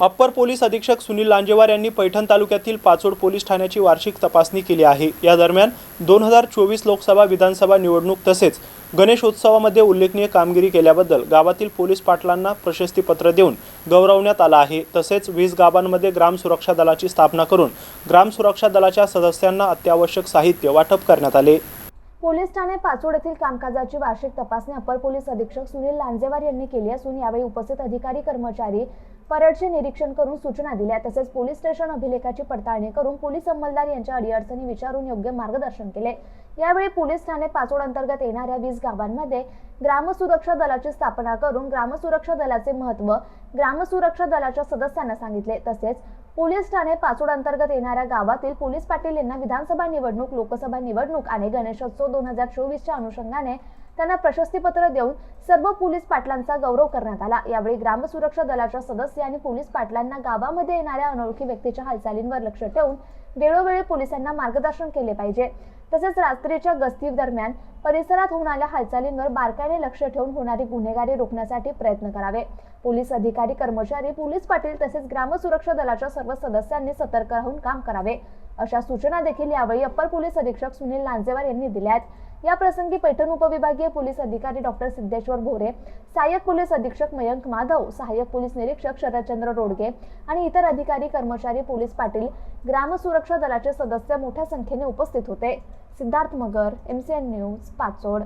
Upper police अधीक्षक सुनील लांजेवार यांनी पैठण तालुक्यातील पाचोड पोलीस ठाण्याची वार्षिक तपासणी केली आहे. या दरम्यान दोन हजार चोवीस लोकसभा विधानसभा निवडणूक तसेच गणेशोत्सवामध्ये उल्लेखनीय कामगिरी केल्याबद्दल गावातील पोलीस पाटलांना प्रशस्तीपत्र देऊन गौरवण्यात आलं आहे. तसेच वीस गावांमध्ये ग्राम सुरक्षा दलाची स्थापना करून ग्राम सुरक्षा दलाच्या सदस्यांना अत्यावश्यक साहित्य वाटप करण्यात आले. पोलीस ठाणे पाचोड येथील कामकाजाची वार्षिक तपासणी अपर पोलीस अधीक्षक सुनील लांजेवार यांनी केली असून यावेळी उपस्थित अधिकारी कर्मचारी परेडचे निरीक्षण करून सूचना दिल्या. तसेच पोलीस स्टेशन अभिलेखाची पडताळणी करून पोलीस अंमलदार यांच्या अडीअडचणी विचारून योग्य मार्गदर्शन केले. यावेळी पोलीस ठाणे पाचोड अंतर्गत येणाऱ्या वीस गावांमध्ये ग्रामसुरक्षा दलाची स्थापना करून ग्रामसुरक्षा दलाचे महत्त्व ग्रामसुरक्षा दलाच्या सदस्यांना सांगितले. तसेच पोलीस ठाणे पाचोड अंतर्गत येणाऱ्या गावातील पोलीस पाटील यांना विधानसभा निवडणूक लोकसभा निवडणूक आणि गणेशोत्सव दोन हजार चोवीसच्या अनुषंगाने त्यांना प्रशस्तीपत्र देऊन सर्व पोलीस पाटलांचा गौरव करण्यात आला. यावेळी ग्रामसुरक्षा दलाच्या सदस्य आणि पोलीस पाटलांना गावामध्ये येणाऱ्या अनोळखी व्यक्तीच्या हालचालींवर लक्ष ठेवून वेळोवेळी पोलिसांना मार्गदर्शन केले पाहिजे. तसेच रात्रीच्या गस्ती दरम्यान परिसरात होणाऱ्या हालचालींवर बारकाईने लक्ष ठेवून होणारी गुन्हेगारी रोखण्यासाठी प्रयत्न करावे. पोलीस अधिकारी कर्मचारी पोलीस पाटील तसेच ग्रामसुरक्षा दलाच्या सर्व सदस्यांनी सतर्क राहून काम करावे. अशा सूचना देखील यावेळी अप्पर पोलीस अधीक्षक सुनील लांजेवार यांनी दिल्या आहेत. या प्रसंगी पैठण उपविभागीय पोलीस अधिकारी डॉक्टर सिद्धेश्वर भोरे सहाय्यक पोलीस अधीक्षक मयंक माधव सहाय्यक पोलीस निरीक्षक शरदचंद्र रोडगे आणि इतर अधिकारी कर्मचारी पोलीस पाटील ग्रामसुरक्षा दलाचे सदस्य मोठ्या संख्येने उपस्थित होते. Siddharth Magar MCN news Pachod.